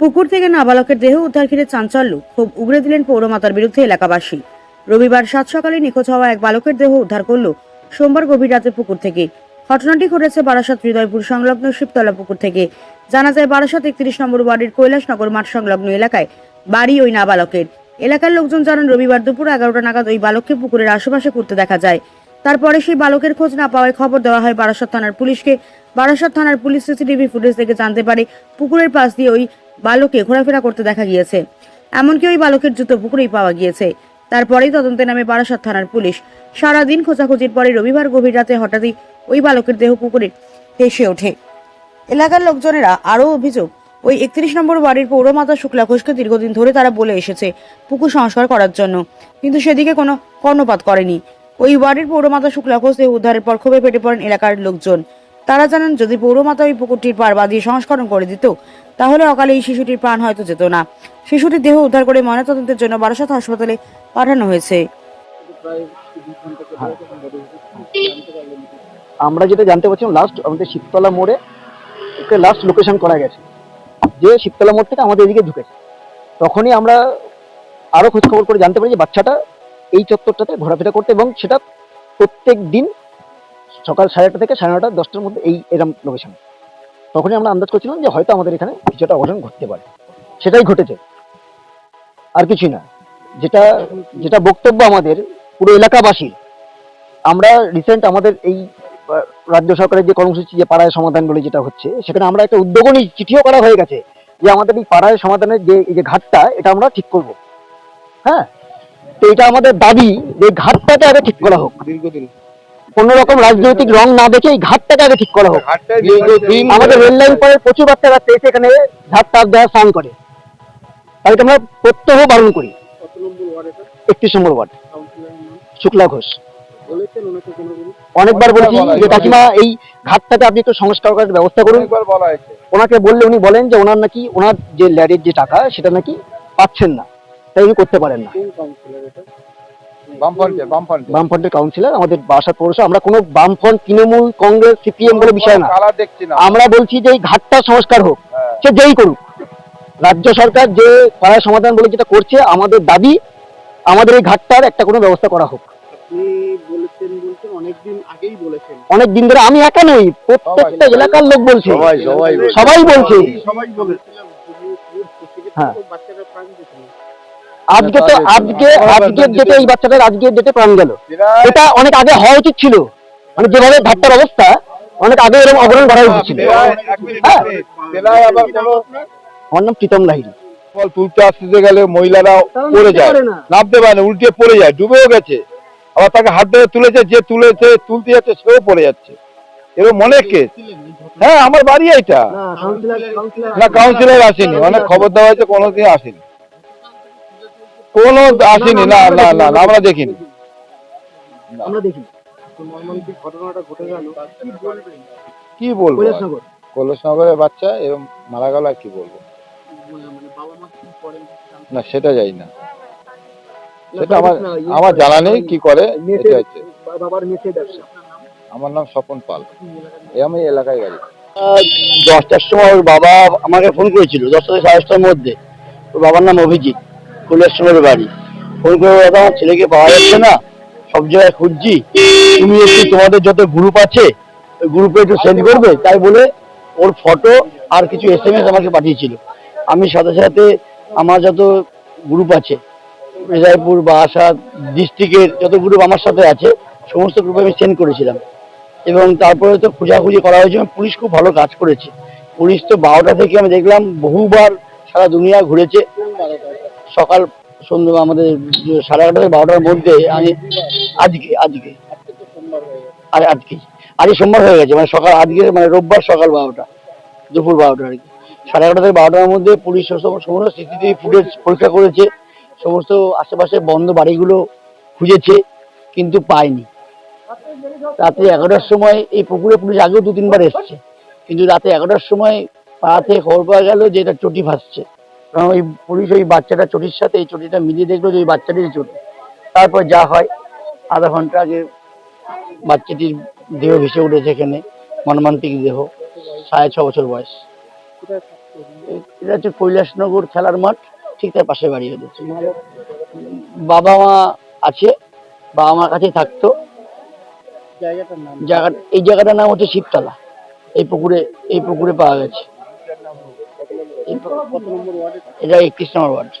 পুকুর থেকে নাবালকের দেহ উদ্ধার ঘিরে চাঞ্চল্য। ক্ষোভ উগড়ে দিলেন পৌরমাতার বিরুদ্ধে এলাকাবাসী। রবিবার সাত সকালে নিখোঁজ হওয়া এক বালকের দেহ উদ্ধার করল। সোমবার গভীর রাতে পুকুর থেকে। ঘটনাটি ঘটেছে বারাসাত হৃদয়পুর সংলগ্ন শিবতলা পুকুর থেকে। জানা যায় বারাসাত একত্রিশ নম্বর ওয়ার্ডের কৈলাসনগর মাঠ সংলগ্ন এলাকায় বাড়ি ওই নাবালকের। এলাকার লোকজন জানান, রবিবার দুপুর এগারোটা নাগাদ ওই বালককে পুকুরের আশেপাশে ঘুরতে দেখা যায়। তারপরে সেই বালকের খোঁজ না পাওয়ায় খবর দেওয়া হয় বারাসাত থানার পুলিশকে। বারাসাত থানার পুলিশ সিসিটিভি ফুটেজ থেকে জানতে পারে, পুকুরের পাশ দিয়ে ওই বালককে ঘোরাফেরা করতে দেখা গিয়েছে। এমনকি ওই বালকের জুতো পুকুরেই পাওয়া গিয়েছে। তারপরেই তদন্তে নামে বারাসাত থানার পুলিশ। সারাদিন খোঁজাখুঁজির পরে রবিবার গভীর রাতে হঠাৎই ওই বালকের দেহ পুকুরে ভেসে ওঠে। এলাকার লোকজনেরা আরও অভিযোগ, ওই একত্রিশ নম্বর বাড়ির পৌরমাতা শুক্লা ঘোষকে দীর্ঘদিন ধরে তারা বলে এসেছে পুকুর সংস্কার করার জন্য। কিন্তু সেদিকে কোনো কর্ণপাত করেনি। ওই বাড়ির পৌরমাতা শুক্লা ঘোষ উদ্ধারের পর ক্ষোভে ফেটে পড়েন এলাকার লোকজন। তারা জানান, যদি পৌরমাতা ওই পুকুরটির পার বাঁধিয়ে সংস্করণ করে দিত, তাহলে অকালে এই শিশুটির প্রাণ হয়তো যেত না। শিশুটির দেহ উদ্ধার করে ময়নাতদন্তের জন্য বারাসাত হাসপাতালে পাঠানো হয়েছে। আমরা যেটা জানতে পারছিলাম লাস্ট আমাদের শিবতলা মোড়ে ওকে লাস্ট লোকেশন করা গেছে। যে শিবতলা মোড় থেকে আমাদের এদিকে ঢুকেছে। তখনই আমরা আরও খোঁজ খবর করে জানতে পারি যে বাচ্চাটা এই চত্বরটাতে ঘোরাফেরা করতে এবং সেটা প্রত্যেক দিন সকাল সাড়ে আটটা থেকে সাড়ে নটা, দশটার মধ্যে এই এরম লোকেশন তখনই আমরা আন্দাজ করছিলাম যে হয়তো আমাদের এখানে কিছুটা অঘটন ঘটতে পারে। সেটাই ঘটেছে। আর কিছুই না। যেটা যেটা বক্তব্য আমাদের, পুরো এলাকাবাসীর, আমরা রিসেন্ট আমাদের এই রাজ্য সরকারের যে কর্মসূচি, যে পাড়ায় সমাধান বলে যেটা হচ্ছে, সেখানে আমরা একটা উদ্যোগ নিই, চিঠিও করা হয়ে গেছে, যে আমাদের এই পাড়ায় সমাধানের যে যে ঘাটটা, এটা আমরা ঠিক করব। হ্যাঁ? তো এটা আমাদের দাবি যে ঘাটটাকে আগে ঠিক করা হোক। দীর্ঘদিন। কোন রকম রাজনৈতিক রং না দেখে এই ঘাটটাকে আগে ঠিক করা হোক। আমাদের রেল লাইন পরে প্রচুর বাচ্চারা এসে এখানে ঘাট টাপ দেওয়া স্নান করে। তাদেরকে আমরা প্রত্যহ বারণ করি। একত্রিশ নম্বর ওয়ার্ড। শুক্লা ঘোষ। অনেকবার বলছি যে কাকিমা এই ঘাটটাকে আপনি একটু সংস্কার করার ব্যবস্থা করুন। ওনাকে বললে উনি বলেন যে ওনার নাকি ওনার যে ল্যাডের যে টাকা সেটা নাকি পাচ্ছেন না। তাই করতে পারেন না। বামফ্রন্টের কাউন্সিলর আমাদের বাসার পৌরসভা। আমরা কোনো বামফ্রন্ট তৃণমূল কংগ্রেস সিপিএম বলে বিষয় না। কালার দেখছি না। আমরা বলছি যে এই ঘাটটা সংস্কার হোক হ্যাঁ। সে যেই করুক। রাজ্য সরকার যে পাড়ায় সমাধান বলে যেটা করছে আমাদের দাবি আমাদের এই ঘাটটার একটা কোনো ব্যবস্থা করা হোক। অনেক দিন ধরে আমি একা নই প্রত্যেকটা সবাই। এলাকার লোক বলছে। সবাই, সবাই বলছে। সবাই বলছে। সবাই বলেছে। হ্যাঁ। আজকে তো আজকে আজকের ডেটে এই বাচ্চাটার আজকের ডেটে প্রাণ গেল। এটা অনেক আগে হওয়া উচিত ছিল। মানে যেভাবে ঘাটটার অবস্থা অনেক আগে এরকম অগ্রহণ করা উচিত ছিল। হ্যাঁ। আমার নাম প্রীতম লাহিড়ী বল তুলতে আসতে গেলে মহিলারা পড়ে যায়। নামতে পারে না উল্টে পড়ে যায় ডুবেও গেছে। আবার তাকে হাত ধরে তুলেছে যে তুলেছে তুলতে যাচ্ছে সেও পড়ে যাচ্ছে। এরকম অনেক কেস হ্যাঁ আমার বাড়ি এটা। না কাউন্সিলর আসেনি। অনেক খবর দেওয়া হয়েছে কোনোদিন আসেনি। কোনো আসেনি না না না না, আমরা দেখিনি। আমরা দেখি ঘটনাটা ঘটে গেল। কি বলব? কৈলাসনগরের বাচ্চা এরকম মারা গেল আর কি বলব? না সেটা যাই না। সেটা আমার আমার জানা নেই কি করে এটা হচ্ছে। আমার নাম স্বপন পাল। এ আমি এলাকায় গাড়ি দশটার সময় ওর বাবা আমাকে ফোন করেছিল দশটা থেকে সাড়ে দশটার মধ্যে। ওর বাবার নাম অভিজিৎ। কৈলাসনগরের বাড়ি। ফোন করে দাদা ছেলেকে পাওয়া যাচ্ছে না। সব জায়গায় খুঁজছি। তুমি একটু তোমাদের যত গ্রুপ আছে, ওই গ্রুপে একটু সেন্ড করবে। তাই বলে ওর ফটো আর কিছু এস এম এস আমাকে পাঠিয়েছিল। আমি সাথে সাথে আমার যত গ্রুপ আছে, মেজাইপুর বা বারাসাত ডিস্ট্রিক্টের যত গ্রুপ আমার সাথে আছে, সমস্ত গ্রুপে আমি সেন্ড করেছিলাম। এবং তারপরে তো খোঁজাখুঁজি করা হয়েছে। পুলিশ খুব ভালো কাজ করেছে। পুলিশ তো বারোটা থেকে আমি দেখলাম, বহুবার সারা দুনিয়া ঘুরেছে। সকাল সন্ধ্যা আমাদের সাড়ে এগারোটা থেকে বারোটার মধ্যে আমি আজকে আজকে। আর আজকে। আজকে সোমবার হয়ে গেছে মানে সকাল আজকে মানে রোববার সকাল বারোটা, দুপুর বারোটা আর কি। সাড়ে এগারোটা থেকে বারোটার মধ্যে পুলিশ সমস্ত সিসিটিভি ফুটেজ পরীক্ষা করেছে, সমস্ত আশেপাশে বন্ধ বাড়িগুলো খুঁজেছে, কিন্তু পায়নি। রাত্রি এগারোটার সময় এই পুকুরে পুলিশ আগেও দু তিনবার এসছে, কিন্তু রাতে এগারোটার সময় পাড়াতে খবর পাওয়া গেল যে এটা চটি ভাসছে। কারণ ওই পুলিশ ওই বাচ্চাটা চটির সাথে এই চটিটা মিলিয়ে দেখল যে ওই বাচ্চাটির চটি। তারপর যা হয় আধা ঘণ্টা আগে বাচ্চাটির দেহ ভেসে উঠেছে এখানে মর্মান্তিক দেহ সাড়ে ছ বছর বয়স। এটা হচ্ছে কৈলাসনগর খেলার মাঠ ঠিক তার পাশে বাড়ি হতো। বাবা মা আছে বাবা মার কাছে থাকতো। জায়গাটার নাম? জায়গা এই জায়গাটার নাম হচ্ছে শিবতলা এই পুকুরে এই পুকুরে পাওয়া গেছে। এটা একত্রিশ নম্বর ওয়ার্ড।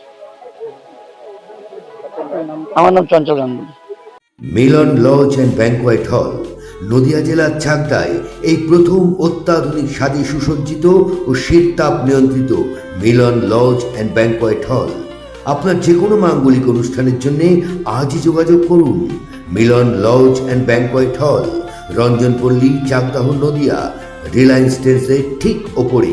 আমার নাম Chanchal Ganguly. Milan lodge and banquet hall Nadia জেলার চাকদায় এই প্রথম অত্যাধুনিক স্বাদে সুসজ্জিত ও শীত তাপ নিয়ন্ত্রিত মিলন লজ অ্যান্ড ব্যাংকোয়েট হল। আপনার যে কোনো মাঙ্গলিক অনুষ্ঠানের জন্য আজই যোগাযোগ করুন। মিলন লজ অ্যান্ড ব্যাংকোয়েট হল রঞ্জনপল্লী চাকদাহ নদিয়া রিলায়েন্স ট্রেন্সের ঠিক ওপরে।